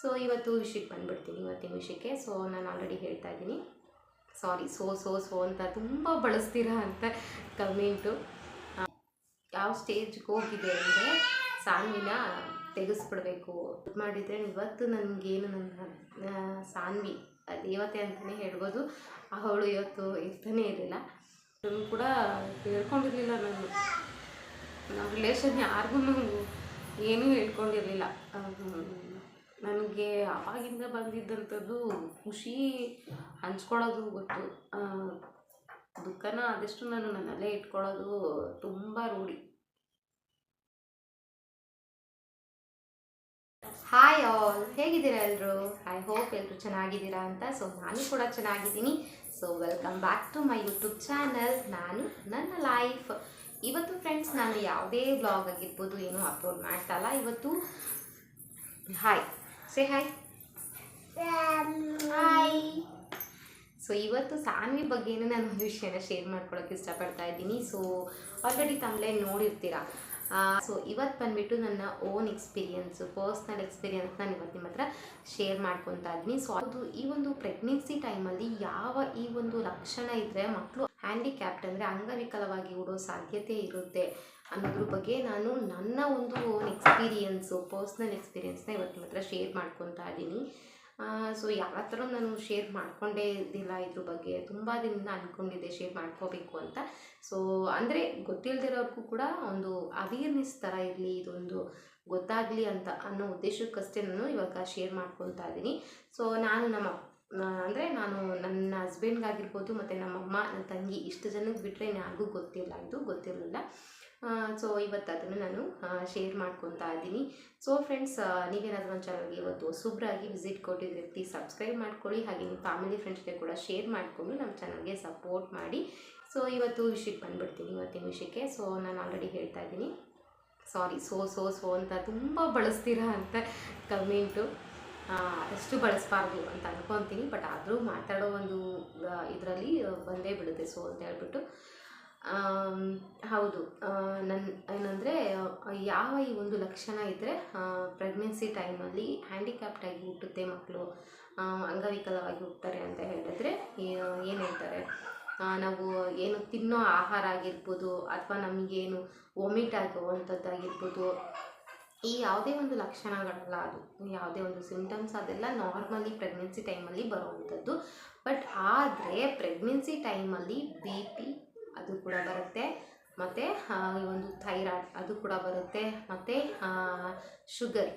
So ಇವತ್ತು ವಿಷಯಕ್ಕೆ ಬಂದ್ಬಿಡ್ತೀನಿ ಇವತ್ತಿನ ವಿಷಯಕ್ಕೆ. ಸೊ ನಾನು ಆಲ್ರೆಡಿ ಹೇಳ್ತಾ ಇದ್ದೀನಿ. ಸಾರಿ ಸೋ ಸೋ ಸೋ ಅಂತ ತುಂಬ ಬಳಸ್ತೀರಾ ಅಂತ ಕಮೆಂಟು ಯಾವ ಸ್ಟೇಜ್ಗೆ ಹೋಗಿದೆ ಅಂದರೆ ಸಾನ್ವಿನ ತೆಗೆಸ್ಬಿಡ್ಬೇಕು. ಮಾಡಿದರೆ ಇವತ್ತು ನನಗೇನು ನನ್ನ ಸಾನ್ವಿ ದೇವತೆ ಅಂತಲೇ ಹೇಳ್ಬೋದು. ಅವಳು ಇವತ್ತು ಇರ್ತಾನೆ ಇರಲಿಲ್ಲ. ನಾನು ಕೂಡ ಹೇಳ್ಕೊಂಡಿರಲಿಲ್ಲ ನಾನು. ನಮ್ಮ ರಿಲೇಷನ್ ಯಾರಿಗೂ ಏನೂ ಹೇಳ್ಕೊಂಡಿರಲಿಲ್ಲ. ನನಗೆ ಆವಾಗಿಂದ ಬಂದಿದ್ದಂಥದ್ದು ಖುಷಿ ಹಂಚ್ಕೊಳ್ಳೋದು ಗೊತ್ತು. ದುಃಖನ ಆದಷ್ಟು ನಾನು ನನ್ನಲ್ಲೇ ಇಟ್ಕೊಳ್ಳೋದು ತುಂಬ ರೂಢಿ. ಹಾಯ್ ಆಲ್ ಹೇಗಿದ್ದೀರಾ ಎಲ್ಲರೂ ಐ ಹೋಪ್ ಎಲ್ಲರೂ ಚೆನ್ನಾಗಿದ್ದೀರಾ ಅಂತ. ಸೊ ನಾನು ಕೂಡ ಚೆನ್ನಾಗಿದ್ದೀನಿ. So welcome back to my YouTube channel ನಾನು ನನ್ನ ಲೈಫ್ ಇವತ್ತು ಫ್ರೆಂಡ್ಸ್ ನಾನು ಯಾವುದೇ ಬ್ಲಾಗ್ ಆಗಿರ್ಬೋದು, ಏನೂ ಅಪ್ಲೋಡ್ ಮಾಡ್ತಾ ಇಲ್ಲ. ಇವತ್ತು hi say hi hi so ಇವತ್ತು ಸಾನ್ವಿ ಬಗ್ಗೆ ನಾನು ಒಂದು ವಿಷಯನ ಶೇರ್ ಮಾಡ್ಕೊಳಕ್ಕೆ ಇಷ್ಟಪಡ್ತಾ ಇದ್ದೀನಿ. ಸೊ ಆಲ್ರೆಡಿ ತಮ್ಮಲೇ ನೋಡಿರ್ತೀರಾ? ಸೊ ಇವತ್ತು ಬಂದುಬಿಟ್ಟು ನನ್ನ ಓನ್ ಎಕ್ಸ್ಪೀರಿಯನ್ಸು ಪರ್ಸ್ನಲ್ ಎಕ್ಸ್ಪೀರಿಯನ್ಸ್ ನಾನು ಇವತ್ತು ನಿಮ್ಮ ಹತ್ರ ಶೇರ್ ಮಾಡ್ಕೊತಾ ಇದ್ದೀನಿ. ಸೊ ಅದು ಈ ಒಂದು ಪ್ರೆಗ್ನೆನ್ಸಿ ಟೈಮಲ್ಲಿ ಯಾವ ಈ ಒಂದು ಲಕ್ಷಣ ಇದ್ದರೆ ಮಕ್ಕಳು ಹ್ಯಾಂಡಿಕ್ಯಾಪ್ಟ್ ಅಂದರೆ ಅಂಗವಿಕಲವಾಗಿ ಓಡೋ ಸಾಧ್ಯತೆ ಇರುತ್ತೆ ಅನ್ನೋದ್ರ ಬಗ್ಗೆ ನಾನು ನನ್ನ ಒಂದು ಎಕ್ಸ್ಪೀರಿಯನ್ಸು ಪರ್ಸ್ನಲ್ ಎಕ್ಸ್ಪೀರಿಯನ್ಸ್ನ ಇವತ್ತು ಮಾತ್ರ ಶೇರ್ ಮಾಡ್ಕೊತಾ ಇದ್ದೀನಿ ಸೊ ಯಾವ ಥರ ನಾನು ಶೇರ್ ಮಾಡ್ಕೊಂಡೇ ಇದ್ದಿಲ್ಲ ಇದ್ರ ಬಗ್ಗೆ, ತುಂಬ ದಿನದಿಂದ ಅಂದ್ಕೊಂಡಿದ್ದೆ ಶೇರ್ ಮಾಡ್ಕೋಬೇಕು ಅಂತ. ಸೊ ಅಂದರೆ ಗೊತ್ತಿಲ್ಲದಿರೋರ್ಗೂ ಕೂಡ ಒಂದು ಅವೇರ್ನೆಸ್ ಥರ ಇರಲಿ, ಇದೊಂದು ಗೊತ್ತಾಗಲಿ ಅಂತ ಅನ್ನೋ ಉದ್ದೇಶಕ್ಕಷ್ಟೇ ನಾನು ಇವಾಗ ಶೇರ್ ಮಾಡ್ಕೊತಾ ಇದ್ದೀನಿ ಸೊ ನಾನು ನಮ್ಮ ಅಂದರೆ ನಾನು ನನ್ನ ಹಸ್ಬೆಂಡ್ಗಾಗಿರ್ಬೋದು ಮತ್ತು ನಮ್ಮಮ್ಮ ನನ್ನ ತಂಗಿ, ಇಷ್ಟು ಜನಕ್ಕೆ ಬಿಟ್ಟರೆ ಯಾರಿಗೂ ಗೊತ್ತಿಲ್ಲ, ಇದು ಗೊತ್ತಿರಲಿಲ್ಲ. ಸೊ ಇವತ್ತು ಅದನ್ನು ನಾನು ಶೇರ್ ಮಾಡ್ಕೊತಾ ಇದ್ದೀನಿ. ಸೊ ಫ್ರೆಂಡ್ಸ್ ನೀವೇನಾದರೂ ಒಂದು ಚಾನಲ್ಗೆ ಇವತ್ತು ಸುಬ್ರಾಗಿ ವಿಸಿಟ್ ಕೊಟ್ಟಿದ್ರೆ ಪ್ಲೀಸ್ ಸಬ್ಸ್ಕ್ರೈಬ್ ಮಾಡ್ಕೊಳ್ಳಿ. ಹಾಗೆ ನಿಮ್ಮ ಫ್ಯಾಮಿಲಿ ಫ್ರೆಂಡ್ಸ್ಗೆ ಕೂಡ ಶೇರ್ ಮಾಡಿಕೊಂಡು ನಮ್ಮ ಚಾನಲ್ಗೆ ಸಪೋರ್ಟ್ ಮಾಡಿ. ಸೊ ಇವತ್ತು ವಿಷಯಕ್ಕೆ ಬಂದ್ಬಿಡ್ತೀನಿ ಇವತ್ತಿನ ವಿಷಯಕ್ಕೆ ಸೊ ನಾನು ಆಲ್ರೆಡಿ ಹೇಳ್ತಾ ಇದ್ದೀನಿ. ಸಾರಿ ಸೋ ಸೋ ಸೋ ಅಂತ ತುಂಬ ಬಳಸ್ತೀರಾ ಅಂತ ಕಮೆಂಟು ಅಷ್ಟು ಬಳಸಬಾರ್ದು ಅಂತ ಅನ್ಕೊತೀನಿ. ಬಟ್ ಆದರೂ ಮಾತಾಡೋ ಒಂದು ಇದರಲ್ಲಿ ಬಂದೇ ಬಿಡುತ್ತೆ. ಸೊ ಅಂತ ಹೇಳ್ಬಿಟ್ಟು. ಹೌದು. ನನ್ನ ಏನಂದರೆ, ಯಾವ ಈ ಒಂದು ಲಕ್ಷಣ ಇದ್ದರೆ ಪ್ರೆಗ್ನೆನ್ಸಿ ಟೈಮಲ್ಲಿ ಹ್ಯಾಂಡಿಕ್ಯಾಪ್ಟ್ ಆಗಿ ಹುಟ್ಟುತ್ತೆ ಮಕ್ಕಳು ಅಂಗವಿಕಲವಾಗಿ ಹುಟ್ತಾರೆ ಅಂತ ಹೇಳಿದ್ರೆ ಏನು ಹೇಳ್ತಾರೆ? ನಾವು ಏನು ತಿನ್ನೋ ಆಹಾರ ಆಗಿರ್ಬೋದು, ಅಥವಾ ನಮಗೇನು ವೊಮಿಟ್ ಆಗುವಂಥದ್ದಾಗಿರ್ಬೋದು, ಈ ಯಾವುದೇ ಒಂದು ಲಕ್ಷಣಗಳಲ್ಲ ಅದು. ಯಾವುದೇ ಒಂದು ಸಿಮ್ಟಮ್ಸ್ ಅದೆಲ್ಲ ನಾರ್ಮಲಿ ಪ್ರೆಗ್ನೆನ್ಸಿ ಟೈಮಲ್ಲಿ ಬರುವಂಥದ್ದು. ಬಟ್ ಆದರೆ ಪ್ರೆಗ್ನೆನ್ಸಿ ಟೈಮಲ್ಲಿ ಬಿ ಪಿ ಅದು ಕೂಡ ಬರುತ್ತೆ. ಮತ್ತು ಈ ಒಂದು ಥೈರಾಯ್ಡ್ ಅದು ಕೂಡ ಬರುತ್ತೆ. ಮತ್ತು ಶುಗರ್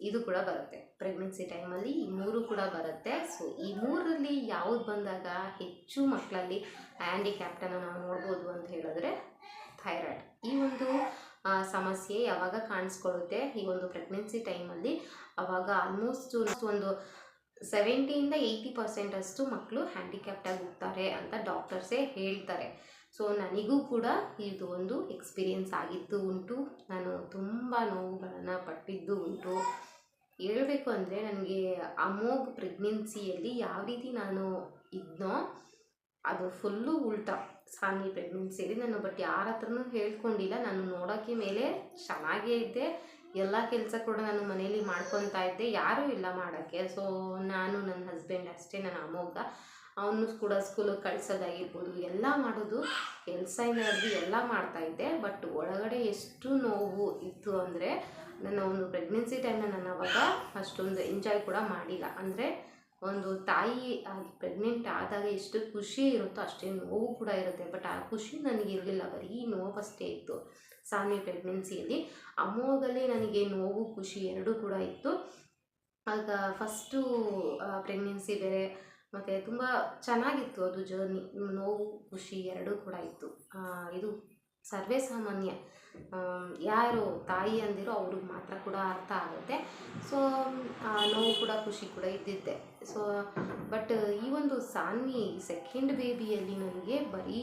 ಇದು ಕೂಡ ಬರುತ್ತೆ. ಪ್ರೆಗ್ನೆನ್ಸಿ ಟೈಮಲ್ಲಿ ಈ ಮೂರು ಕೂಡ ಬರುತ್ತೆ. ಸೊ, ಈ ಮೂರಲ್ಲಿ ಯಾವುದು ಬಂದಾಗ ಹೆಚ್ಚು ಮಕ್ಕಳಲ್ಲಿ ಹ್ಯಾಂಡಿಕ್ಯಾಪ್ಟನ್ನು ನಾವು ನೋಡ್ಬೋದು ಅಂತ ಹೇಳಿದ್ರೆ ಥೈರಾಯ್ಡ್. ಈ ಒಂದು ಸಮಸ್ಯೆ ಯಾವಾಗ ಕಾಣಿಸ್ಕೊಳ್ಳುತ್ತೆ? ಈ ಒಂದು ಪ್ರೆಗ್ನೆನ್ಸಿ ಟೈಮಲ್ಲಿ ಅವಾಗ ಆಲ್ಮೋಸ್ಟ್ ಒಂದು ಸೆವೆಂಟಿಯಿಂದ ಏಯ್ಟಿ ಪರ್ಸೆಂಟಷ್ಟು ಮಕ್ಕಳು ಹ್ಯಾಂಡಿಕ್ಯಾಪ್ಟಾಗಿ ಹೋಗ್ತಾರೆ ಅಂತ ಡಾಕ್ಟರ್ಸೇ ಹೇಳ್ತಾರೆ. ಸೊ ನನಗೂ ಕೂಡ ಇದು ಒಂದು ಎಕ್ಸ್ಪೀರಿಯೆನ್ಸ್ ಆಗಿದ್ದು ಉಂಟು. ನಾನು ತುಂಬ ನೋವುಗಳನ್ನು ಪಟ್ಟಿದ್ದು ಉಂಟು. ಹೇಳಬೇಕು ಅಂದರೆ ನನಗೆ ಅಮೋಗ್ ಪ್ರೆಗ್ನೆನ್ಸಿಯಲ್ಲಿ ಯಾವ ರೀತಿ ನಾನು ಇದ್ನೋ, ಅದು ಫುಲ್ಲು ಉಲ್ಟಾ. ಸಾನಿ ಪ್ರೆಗ್ನೆನ್ಸಿಯಲ್ಲಿ ನಾನು, ಬಟ್ ಯಾರ ಹತ್ರನೂ ಹೇಳ್ಕೊಂಡಿಲ್ಲ. ನಾನು ನೋಡೋಕ್ಕೆ ಮೇಲೆ ಚೆನ್ನಾಗೇ ಇದ್ದೆ. ಎಲ್ಲ ಕೆಲಸ ಕೂಡ ನಾನು ಮನೇಲಿ ಮಾಡ್ಕೊತಾ ಇದ್ದೆ. ಯಾರೂ ಇಲ್ಲ ಮಾಡೋಕ್ಕೆ. ಸೊ ನಾನು ನನ್ನ ಹಸ್ಬೆಂಡ್ ಅಷ್ಟೇ, ನನ್ನ ಅಮೋಘ. ಅವನು ಕೂಡ ಸ್ಕೂಲಿಗೆ ಕಳಿಸೋದಾಗಿರ್ಬೋದು, ಎಲ್ಲ ಮಾಡೋದು ಕೆಲಸ ಹಿಡಿದು ಎಲ್ಲ ಮಾಡ್ತಾಯಿದ್ದೆ ಬಟ್ ಒಳಗಡೆ ಎಷ್ಟು ನೋವು ಇತ್ತು ಅಂದರೆ, ನನ್ನ ಒಂದು ಪ್ರೆಗ್ನೆನ್ಸಿ ಟೈಮ್ನ ನಾನು ಅವಾಗ ಅಷ್ಟೊಂದು ಎಂಜಾಯ್ ಕೂಡ ಮಾಡಿಲ್ಲ. ಅಂದರೆ ಒಂದು ತಾಯಿ ಆಗಿ ಪ್ರೆಗ್ನೆಂಟ್ ಆದಾಗ ಎಷ್ಟು ಖುಷಿ ಇರುತ್ತೋ ಅಷ್ಟೇ ನೋವು ಕೂಡ ಇರುತ್ತೆ. ಬಟ್ ಆ ಖುಷಿ ನನಗೆ ಇರಲಿಲ್ಲ. ಬರೀ ನೋವಷ್ಟೇ ಇತ್ತು. ಸಾಮಿ ಪ್ರೆಗ್ನೆನ್ಸಿಯಲ್ಲಿ ಅಮ್ಮೋಗಲ್ಲಿ ನನಗೆ ನೋವು, ಖುಷಿ ಎರಡೂ ಕೂಡ ಇತ್ತು. ಆಗ ಫಸ್ಟು ಪ್ರೆಗ್ನೆನ್ಸಿ ಬೇರೆ ಮತ್ತು ತುಂಬ ಚೆನ್ನಾಗಿತ್ತು ಅದು ಜರ್ನಿ ನೋವು, ಖುಷಿ ಎರಡೂ ಕೂಡ ಇತ್ತು. ಇದು ಸರ್ವೇ ಸಾಮಾನ್ಯ. ಯಾರು ತಾಯಿ ಅಂದಿರೋ ಅವ್ರಿಗೆ ಮಾತ್ರ ಕೂಡ ಅರ್ಥ ಆಗುತ್ತೆ. ಸೊ ನೋವು ಕೂಡ, ಖುಷಿ ಕೂಡ ಇದ್ದಿದ್ದೆ. ಸೊ ಬಟ್ ಈ ಒಂದು ಸಾನ್ವಿ ಸೆಕೆಂಡ್ ಬೇಬಿಯಲ್ಲಿ ನನಗೆ ಬರೀ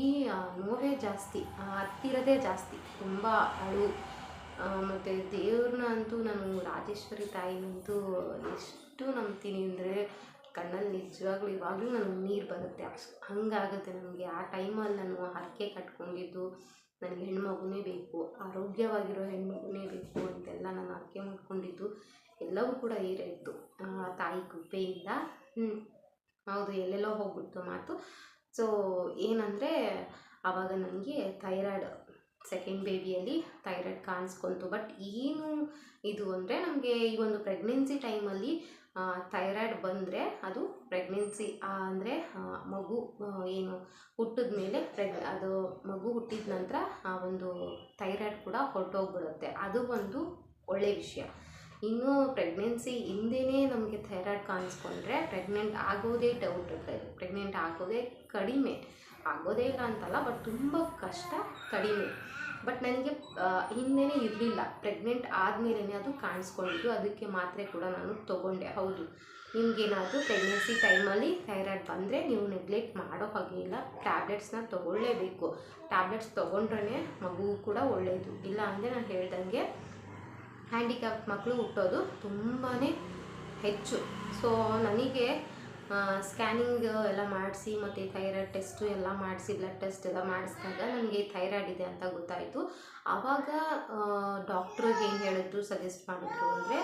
ನೋವೇ ಜಾಸ್ತಿ ಹತ್ತಿರದೇ ಜಾಸ್ತಿ. ತುಂಬ ಅಳು. ಮತ್ತು ದೇವ್ರನ್ನ ಅಂತೂ ನಾನು ರಾಜೇಶ್ವರಿ ತಾಯಿನಂತೂ ಎಷ್ಟು ನಂಬ್ತೀನಿ ಅಂದರೆ ಕಣ್ಣಲ್ಲಿ ನಿಜವಾಗ್ಲೂ ಇವಾಗಲೂ ನನಗೆ ನೀರು ಬರುತ್ತೆ. ಅಷ್ಟು ಹಂಗಾಗುತ್ತೆ ನನಗೆ. ಆ ಟೈಮಲ್ಲಿ ನಾನು ಹರಕೆ ಕಟ್ಕೊಂಡಿದ್ದು ನನಗೆ ಹೆಣ್ಮಗುನೇ ಬೇಕು, ಆರೋಗ್ಯವಾಗಿರೋ ಹೆಣ್ಮಗುನೇ ಬೇಕು ಅಂತೆಲ್ಲ ನಾನು ಹರಕೆ ಮಾಡ್ಕೊಂಡಿದ್ದು ಎಲ್ಲವೂ ಕೂಡ ಈಡೇರಿತು ತಾಯಿ ಕೃಪೆಯಿಂದ. ಹೌದು, ಎಲ್ಲೆಲ್ಲೋ ಹೋಗ್ಬಿಡ್ತು ಮಾತು. ಸೊ ಏನಂದರೆ ಆವಾಗ ನನಗೆ ಥೈರಾಯ್ಡ್ ಸೆಕೆಂಡ್ ಬೇಬಿಯಲ್ಲಿ ಥೈರಾಯ್ಡ್ ಕಾಣಿಸ್ಕೊಂತು. ಬಟ್ ಏನು ಇದು ಅಂದರೆ ನಮಗೆ ಈ ಒಂದು ಪ್ರೆಗ್ನೆನ್ಸಿ ಟೈಮಲ್ಲಿ ಥೈರಾಯ್ಡ್ ಬಂದರೆ ಅದು ಪ್ರೆಗ್ನೆನ್ಸಿ ಅಂದರೆ ಮಗು ಏನು, ಹುಟ್ಟಿದ ಮೇಲೆ ಪ್ರೆಗ್ ಅದು ಮಗು ಹುಟ್ಟಿದ ನಂತರ ಆ ಒಂದು ಥೈರಾಯ್ಡ್ ಕೂಡ ಹೊರಟೋಗ್ಬಿಡುತ್ತೆ. ಅದು ಒಂದು ಒಳ್ಳೆಯ ವಿಷಯ. ಇನ್ನು ಪ್ರೆಗ್ನೆನ್ಸಿ ಹಿಂದೆನೇ ನಮಗೆ ಥೈರಾಯ್ಡ್ ಕಾಣಿಸ್ಕೊಂಡ್ರೆ ಪ್ರೆಗ್ನೆಂಟ್ ಆಗೋದೇ ಡೌಟ್ ಪ್ರೆಗ್ನೆಂಟ್ ಆಗೋದೇ ಕಡಿಮೆ. ಆಗೋದೇ ಇಲ್ಲ ಅಂತಲ್ಲ ಬಟ್ ತುಂಬ ಕಷ್ಟ ಕಡಿಮೆ. ಬಟ್ ನನಗೆ ಹಿಂದೆನೇ ಇರಲಿಲ್ಲ. ಪ್ರೆಗ್ನೆಂಟ್ ಆದಮೇಲೆ ಅದು ಕಾಣಿಸ್ಕೊಂಡಿದ್ದು ಅದಕ್ಕೆ ಮಾತ್ರೆ ಕೂಡ ನಾನು ತೊಗೊಂಡೆ. ಹೌದು. ನಿಮಗೇನಾದರೂ ಪ್ರೆಗ್ನೆನ್ಸಿ ಟೈಮಲ್ಲಿ ಥೈರಾಯ್ಡ್ ಬಂದರೆ ನೀವು ನೆಗ್ಲೆಕ್ಟ್ ಮಾಡೋ ಹಾಗೆ ಇಲ್ಲ. ಟ್ಯಾಬ್ಲೆಟ್ಸ್ನ ತೊಗೊಳ್ಳೇಬೇಕು. ಟ್ಯಾಬ್ಲೆಟ್ಸ್ ತೊಗೊಂಡ್ರೆ ಮಗು ಕೂಡ ಒಳ್ಳೆಯದು ಇಲ್ಲ ಅಂದರೆ ನಾನು ಹೇಳ್ದಂಗೆ ಹ್ಯಾಂಡಿಕ್ಯಾಪ್ ಮಕ್ಕಳು ಹುಟ್ಟೋದು ತುಂಬಾ ಹೆಚ್ಚು. ಸೊ ನನಗೆ ಸ್ಕ್ಯಾನಿಂಗ್ ಎಲ್ಲ ಮಾಡಿಸಿ ಮತ್ತು ಥೈರಾಯ್ಡ್ ಟೆಸ್ಟು ಎಲ್ಲ ಮಾಡಿಸಿ ಬ್ಲಡ್ ಟೆಸ್ಟ್ ಎಲ್ಲ ಮಾಡಿಸಿದಾಗ ನನಗೆ ಥೈರಾಯ್ಡ್ ಇದೆ ಅಂತ ಗೊತ್ತಾಯಿತು. ಆವಾಗ ಡಾಕ್ಟ್ರಿಗೆ ಏನು ಹೇಳಿದ್ರು ಸಜೆಸ್ಟ್ ಮಾಡಿದ್ರು ಅಂದರೆ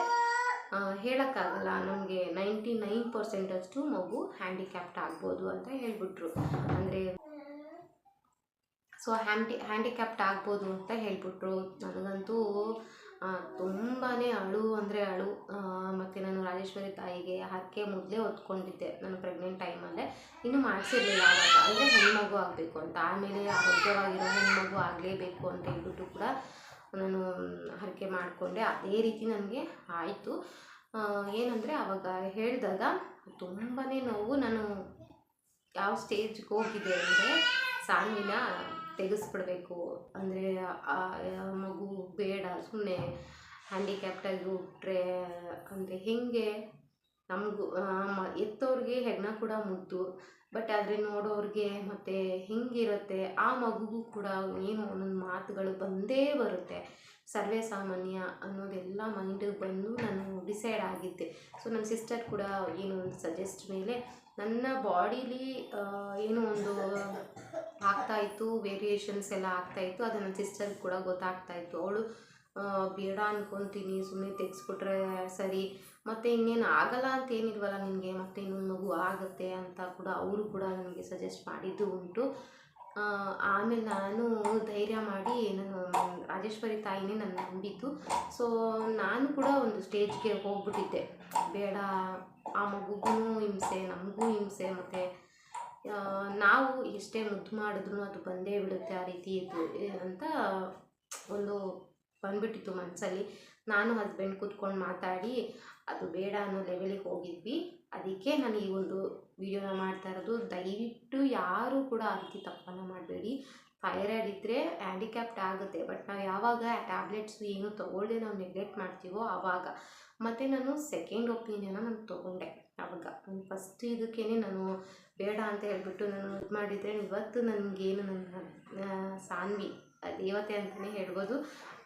ಹೇಳೋಕ್ಕಾಗಲ್ಲ. ನಮಗೆ ನೈಂಟಿ ನೈನ್ ಪರ್ಸೆಂಟಷ್ಟು ಮಗು ಹ್ಯಾಂಡಿಕ್ಯಾಪ್ಟ್ ಆಗ್ಬೋದು ಅಂತ ಹೇಳ್ಬಿಟ್ರು. ಅಂದರೆ ಸೊ ಹ್ಯಾಂಡಿ ಹ್ಯಾಂಡಿಕ್ಯಾಪ್ಟ್ ಆಗ್ಬೋದು ಅಂತ ಹೇಳ್ಬಿಟ್ರು. ನನಗಂತೂ ತುಂಬಾ ಅಳು ಅಂದರೆ ಅಳು. ಮತ್ತು ನಾನು ರಾಜೇಶ್ವರಿ ತಾಯಿಗೆ ಹರಕೆ ಮೊದಲೇ ಹೊತ್ಕೊಂಡಿದ್ದೆ ನಾನು ಪ್ರೆಗ್ನೆಂಟ್ ಟೈಮಲ್ಲೇ ಇನ್ನೂ ಮಾಡಿಸಿರಲಿಲ್ಲ ಆವಾಗ. ಅಂದರೆ ಹೆಣ್ಮಗು ಆಗಬೇಕು ಅಂತ. ಆಮೇಲೆ ಆರೋಗ್ಯವಾಗಿರೋ ಹೆಣ್ಮಗು ಆಗಲೇಬೇಕು ಅಂತ ಹೇಳ್ಬಿಟ್ಟು ಕೂಡ ನಾನು ಹರಕೆ ಮಾಡಿಕೊಂಡೆ. ಅದೇ ರೀತಿ ನನಗೆ ಆಯಿತು. ಏನಂದರೆ ಆವಾಗ ಹೇಳಿದಾಗ ತುಂಬಾ ನೋವು. ನಾನು ಯಾವ ಸ್ಟೇಜ್ಗೆ ಹೋಗಿದೆ ಅಂದರೆ ಸಾನ್ವಿನ ತೆಗೆಸ್ಬಿಡ್ಬೇಕು. ಅಂದರೆ ಮಗು ಬೇಡ ಸುಮ್ಮನೆ ಹ್ಯಾಂಡಿಕ್ಯಾಪ್ಟಾಗಿ ಹುಟ್ರೆ, ಅಂದರೆ ಹೇಗೆ? ನಮಗೂ ಎತ್ತೋರಿಗೆ ಹೆಗ್ಣ ಕೂಡ ಮುದ್ದು ಬಟ್ ಆದರೆ ನೋಡೋರಿಗೆ ಮತ್ತು ಹೆಂಗಿರುತ್ತೆ? ಆ ಮಗುಗೂ ಕೂಡ ಏನು ಒಂದೊಂದು ಮಾತುಗಳು ಬಂದೇ ಬರುತ್ತೆ. ಸರ್ವೇ ಸಾಮಾನ್ಯ ಅನ್ನೋದೆಲ್ಲ ಮೈಂಡಿಗೆ ಬಂದು ನಾನು ಡಿಸೈಡ್ ಆಗಿದ್ದೆ. ಸೊ ನನ್ನ ಸಿಸ್ಟರ್ ಕೂಡ ಏನು ಸಜೆಸ್ಟ್ ಮೇಲೆ ನನ್ನ ಬಾಡಿಲಿ ಏನೋ ಒಂದು ಆಗ್ತಾಯಿತ್ತು ವೇರಿಯೇಷನ್ಸ್ ಎಲ್ಲ ಆಗ್ತಾಯಿತ್ತು ಅದು ನನ್ನ ಸಿಸ್ಟರ್ಗೆ ಕೂಡ ಗೊತ್ತಾಗ್ತಾಯಿತ್ತು ಅವಳು ಬೇಡ ಅನ್ಕೊತೀನಿ ಸುಮ್ಮನೆ ತೆಗೆಸ್ಬಿಟ್ರೆ ಸರಿ. ಮತ್ತು ಇನ್ನೇನು ಆಗಲ್ಲ ಅಂತ ಏನಿಲ್ವಲ್ಲ ನಿನಗೆ ಮತ್ತೆ ಇನ್ನೊಂದು ಮಗು ಆಗುತ್ತೆ ಅಂತ ಕೂಡ ಅವರು ಕೂಡ ನನಗೆ ಸಜೆಸ್ಟ್ ಮಾಡಿದ್ದು ಉಂಟು. ಆಮೇಲೆ ನಾನು ಧೈರ್ಯ ಮಾಡಿ ನಾನು ರಾಜೇಶ್ವರಿ ತಾಯಿನೇ ನನ್ನ ನಂಬಿದ್ದು. ಸೊ ನಾನು ಕೂಡ ಒಂದು ಸ್ಟೇಜ್ಗೆ ಹೋಗ್ಬಿಟ್ಟಿದ್ದೆ. ಬೇಡ, ಆ ಮಗುಗೂ ಹಿಂಸೆ, ನಮಗೂ ಹಿಂಸೆ ಮತ್ತು ನಾವು ಎಷ್ಟೇ ಮುದ್ದು ಮಾಡಿದ್ರು ಅದು ಬಂದೇ ಬಿಡುತ್ತೆ ಆ ರೀತಿ ಇದು ಅಂತ ಒಂದು ಬಂದ್ಬಿಟ್ಟಿತ್ತು ಮನಸ್ಸಲ್ಲಿ ನಾನು ಹಸ್ಬೆಂಡ್ ಕೂತ್ಕೊಂಡು ಮಾತಾಡಿ, ಅದು ಬೇಡ ಅನ್ನೋ ಲೆವೆಲಿಗೆ ಹೋಗಿದ್ವಿ. ಅದಕ್ಕೆ ನಾನು ಈ ಒಂದು ವಿಡಿಯೋನ ಮಾಡ್ತಾ ಇರೋದು. ದಯವಿಟ್ಟು ಯಾರೂ ಕೂಡ ಆ ಮಾಡಬೇಡಿ. ಥೈರಾಯ್ಡ್ ಇದ್ದರೆ ಹ್ಯಾಂಡಿಕ್ಯಾಪ್ಟ್ ಆಗುತ್ತೆ. ಬಟ್ ನಾವು ಯಾವಾಗ ಟ್ಯಾಬ್ಲೆಟ್ಸ್ ಏನು ತೊಗೊಳ್ಳದೆ ನಾವು ನೆಗ್ಲೆಕ್ಟ್ ಮಾಡ್ತೀವೋ ಆವಾಗ ಮತ್ತು ನಾನು ಸೆಕೆಂಡ್ ಒಪಿನಿಯನ್ನ ನಾನು ತೊಗೊಂಡೆ ಆವಾಗ ನಾನು ಫಸ್ಟ್ ಇದಕ್ಕೇ ನಾನು ಬೇಡ ಅಂತ ಹೇಳಿಬಿಟ್ಟು ನಾನು ಇದು ಮಾಡಿದರೆ ಇವತ್ತು ನನಗೇನು ನನ್ನ ಸಾನ್ವಿ, ದೇವತೆ ಅಂತಲೇ ಹೇಳ್ಬೋದು.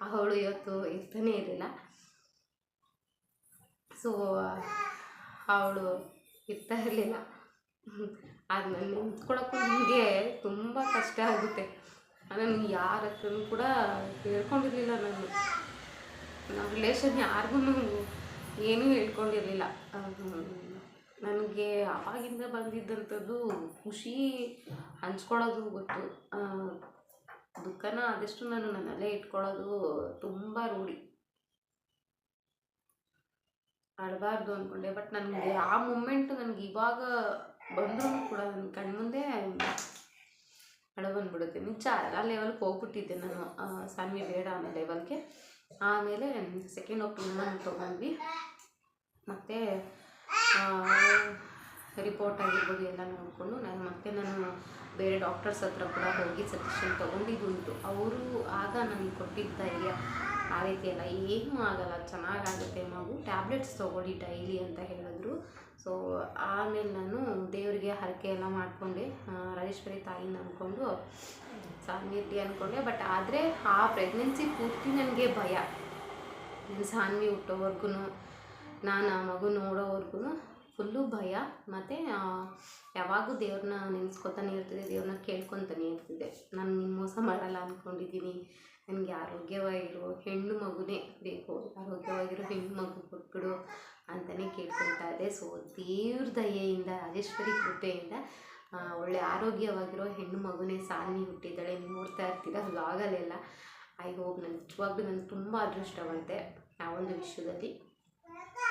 ಅವಳು ಇವತ್ತು ಇರ್ತಾನೆ ಇರಲಿಲ್ಲ. ಸೊ ಅವಳು ಇರ್ತಾ ಇರಲಿಲ್ಲ. ಅದು ನಾನು ನಿಂತ್ಕೊಳ್ಳೋಕ್ಕೂ ನನಗೆ ತುಂಬ ಕಷ್ಟ ಆಗುತ್ತೆ. ನಾನು ಯಾರ ಹತ್ರನೂ ಕೂಡ ಹೇಳ್ಕೊಂಡಿರಲಿಲ್ಲ ನಾನು ನಮ್ಮ ರಿಲೇಷನ್ ಯಾರಿಗೂ ಏನೂ ಹೇಳ್ಕೊಂಡಿರಲಿಲ್ಲ. ನನಗೆ ಆವಾಗಿಂದ ಬಂದಿದ್ದಂಥದ್ದು ಖುಷಿ ಹಂಚ್ಕೊಳ್ಳೋದು ಗೊತ್ತು. ದುಃಖನ ಆದಷ್ಟು ನಾನು ನನ್ನಲ್ಲೇ ಇಟ್ಕೊಳ್ಳೋದು ತುಂಬ ರೂಢಿ. ಅಳಬಾರ್ದು ಅಂದ್ಕೊಂಡೆ ಬಟ್ ನನಗೆ ಆ ಮೂಮೆಂಟ್ ನನಗೆ ಇವಾಗ ಬಂದರೂ ಕೂಡ ನನ್ನ ಕಣ್ಮುಂದೆ ಅಳು ಬಂದ್ಬಿಡುತ್ತೆ. ನಿಜ ಆ ಲೆವೆಲ್ಗೆ ಹೋಗ್ಬಿಟ್ಟಿದ್ದೆ ನಾನು. ಸಾನ್ವಿ ಬೇಡ ಅನ್ನೋ ಲೆವೆಲ್ಗೆ ಆಮೇಲೆ ಸೆಕೆಂಡ್ ಒಪಿನಿಯನ್ ತೊಗೊಂಡ್ವಿ. ಮತ್ತು ರಿಪೋರ್ಟ್ ಆಗಿರ್ಬೋದು ಎಲ್ಲ ನೋಡಿಕೊಂಡು ನಾನು ಮತ್ತೆ ನಾನು ಬೇರೆ ಡಾಕ್ಟರ್ಸ್ ಹತ್ರ ಕೂಡ ಹೋಗಿ ಸಜೆಷನ್ ತೊಗೊಂಡಿದ್ದುಂಟು. ಅವರು ಆಗ ನನಗೆ ಕೊಟ್ಟಿದ್ದ ಧೈರ್ಯ ಆ ರೀತಿ ಎಲ್ಲ ಏನೂ ಆಗಲ್ಲ, ಚೆನ್ನಾಗಾಗುತ್ತೆ ಮಗು ಟ್ಯಾಬ್ಲೆಟ್ಸ್ ತೊಗೊಳ್ಳಿ ಡೈಲಿ ಅಂತ ಹೇಳಿದ್ರು. ಸೊ ಆಮೇಲೆ ನಾನು ದೇವರಿಗೆ ಹರಕೆ ಎಲ್ಲ ಮಾಡಿಕೊಂಡೆ. ರಾಜೇಶ್ವರಿ ತಾಯಿನ ಅಂದ್ಕೊಂಡು ಸಾನ್ವಿಟ್ಟಿ ಅಂದ್ಕೊಂಡೆ ಬಟ್ ಆದರೆ ಆ ಪ್ರೆಗ್ನೆನ್ಸಿ ಪೂರ್ತಿ ನನಗೆ ಭಯ. ಸಾನ್ವಿ ಹುಟ್ಟೋವರೆಗೂ ನಾನು ಆ ಮಗು ನೋಡೋವರೆಗೂ ಫುಲ್ಲು ಭಯ, ಮತ್ತು ಯಾವಾಗೂ ದೇವ್ರನ್ನ ನೆನೆಸ್ಕೊತಾನೆ ಇರ್ತಿದ್ದೆ, ದೇವ್ರನ್ನ ಕೇಳ್ಕೊತಾನೆ ಇರ್ತಿದ್ದೆ. ನಾನು ನಿನ್ನ ಮೋಸ ಮಾಡಲ್ಲ ಅಂದ್ಕೊಂಡಿದ್ದೀನಿ ನನಗೆ ಆರೋಗ್ಯವಾಗಿರೋ ಹೆಣ್ಣು ಮಗುನೇ ಬೇಕು. ಆರೋಗ್ಯವಾಗಿರೋ ಹೆಣ್ಣು ಮಗು ಕೊಟ್ಬಿಡು ಅಂತಲೇ ಕೇಳ್ಕೊತಾ ಇದ್ದೆ. ಸೊ ದೇವ್ರ ದಯೆಯಿಂದ, ರಾಜೇಶ್ವರಿ ಕೃಪೆಯಿಂದ ಒಳ್ಳೆ ಆರೋಗ್ಯವಾಗಿರೋ ಹೆಣ್ಣು ಮಗುನೇ ಸಾನ್ವಿ ಹುಟ್ಟಿದ್ದಾಳೆ. ನೀವು ನೋಡ್ತಾ ಇರ್ತೀರ ವ್ಲಾಗಲ್ಲೆಲ್ಲ ಐ ಹೋಪ್ ನಾನು ನಿಜವಾಗ್ಲೂ ನನಗೆ ತುಂಬ ಅದೃಷ್ಟವಂತೆ ಆ ಒಂದು ವಿಷಯದಲ್ಲಿ.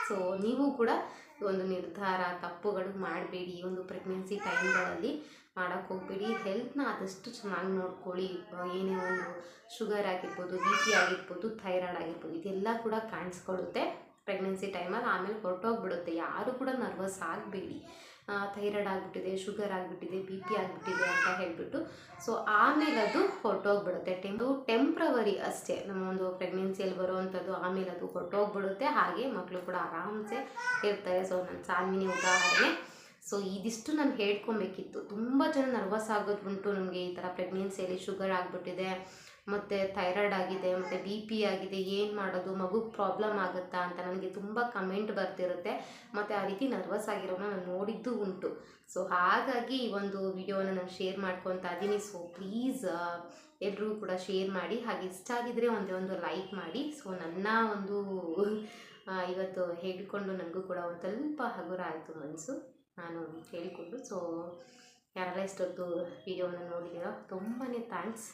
ಸೊ ನೀವು ಕೂಡ ಒಂದು ನಿರ್ಧಾರ, ತಪ್ಪುಗಳು ಮಾಡಬೇಡಿ. ಒಂದು ಪ್ರೆಗ್ನೆನ್ಸಿ ಟೈಮ್ಗಳಲ್ಲಿ ಮಾಡೋಕ್ಕೆ ಹೋಗಬೇಡಿ. ಹೆಲ್ತ್ನ ಆದಷ್ಟು ಚೆನ್ನಾಗಿ ನೋಡ್ಕೊಳ್ಳಿ. ಏನೇ ಒಂದು ಶುಗರ್ ಆಗಿರ್ಬೋದು ಬಿ ಪಿ ಆಗಿರ್ಬೋದು ಥೈರಾಯ್ಡ್ ಆಗಿರ್ಬೋದು, ಇದೆಲ್ಲ ಕೂಡ ಕಾಣಿಸ್ಕೊಳ್ಳುತ್ತೆ. ಪ್ರೆಗ್ನೆನ್ಸಿ ಟೈಮಲ್ಲಿ ಆಮೇಲೆ ಹೊರಟೋಗ್ಬಿಡುತ್ತೆ. ಯಾರು ಕೂಡ ನರ್ವಸ್ ಆಗಬೇಡಿ. ಥೈರಾಯ್ಡ್ ಆಗಿಬಿಟ್ಟಿದೆ, ಶುಗರ್ ಆಗಿಬಿಟ್ಟಿದೆ, ಬಿ ಪಿ ಆಗಿಬಿಟ್ಟಿದೆ ಅಂತ ಹೇಳಿಬಿಟ್ಟು. ಸೊ ಆಮೇಲೆ ಅದು ಹೊರಟೋಗ್ಬಿಡುತ್ತೆ. ಟೆಂಪು ಟೆಂಪ್ರವರಿ ಅಷ್ಟೇ. ನಮ್ಮ ಒಂದು ಪ್ರೆಗ್ನೆನ್ಸಿಯಲ್ಲಿ ಬರುವಂಥದ್ದು ಆಮೇಲೆ ಅದು ಹೊರಟೋಗ್ಬಿಡುತ್ತೆ. ಹಾಗೆ ಮಕ್ಕಳು ಕೂಡ ಆರಾಮ್ಸೆ ಇರ್ತಾರೆ. ಸೊ ನನ್ನ ಸಾನ್ವಿನಿ ಉದಾಹರಣೆ. ಸೊ ಇದಿಷ್ಟು ನಾನು ಹೇಳ್ಕೊಬೇಕಿತ್ತು. ತುಂಬ ಜನ ನರ್ವಸ್ ಆಗೋದು ಉಂಟು ನಮಗೆ ಈ ಥರ ಪ್ರೆಗ್ನೆನ್ಸಿಯಲ್ಲಿ ಶುಗರ್ ಆಗಿಬಿಟ್ಟಿದೆ. ಮತ್ತು ಥೈರಾಯ್ಡ್ ಆಗಿದೆ, ಮತ್ತು ಬಿ ಪಿ ಆಗಿದೆ, ಏನು ಮಾಡೋದು, ಮಗುಗೆ ಪ್ರಾಬ್ಲಮ್ ಆಗುತ್ತಾ ಅಂತ ನನಗೆ ತುಂಬ ಕಮೆಂಟ್ ಬರ್ತಿರುತ್ತೆ. ಮತ್ತು ಆ ರೀತಿ ನರ್ವಸ್ ಆಗಿರೋನ ನಾನು ನೋಡಿದ್ದು ಉಂಟು. ಸೊ ಹಾಗಾಗಿ ಈ ಒಂದು ವಿಡಿಯೋನ ನಾನು ಶೇರ್ ಮಾಡ್ಕೊತಾ ಇದ್ದೀನಿ ಸೊ ಪ್ಲೀಸ್ ಎಲ್ಲರೂ ಕೂಡ ಶೇರ್ ಮಾಡಿ. ಹಾಗೆ ಇಷ್ಟ ಆಗಿದ್ರೆ ಒಂದೇ ಒಂದು ಲೈಕ್ ಮಾಡಿ. ಸೊ ನನ್ನ ಒಂದು ಇವತ್ತು ಹೇಳಿಕೊಂಡು ನನಗೂ ಕೂಡ ಒಂದು ಸ್ವಲ್ಪ ಹಗುರ ಆಯಿತು ಮನಸ್ಸು ನಾನು ಹೇಳಿಕೊಂಡು ಸೊ ಯಾರೆಲ್ಲ ಇಷ್ಟೊತ್ತು ವಿಡಿಯೋನ ನೋಡಿದ್ದೀರೋ ತುಂಬಾ ಥ್ಯಾಂಕ್ಸ್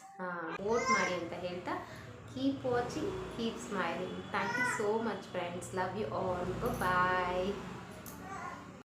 ವೋಟ್ ಮಾಡಿ ಅಂತ ಹೇಳ್ತಾ keep watching keep smiling thank you so much friends love you all bye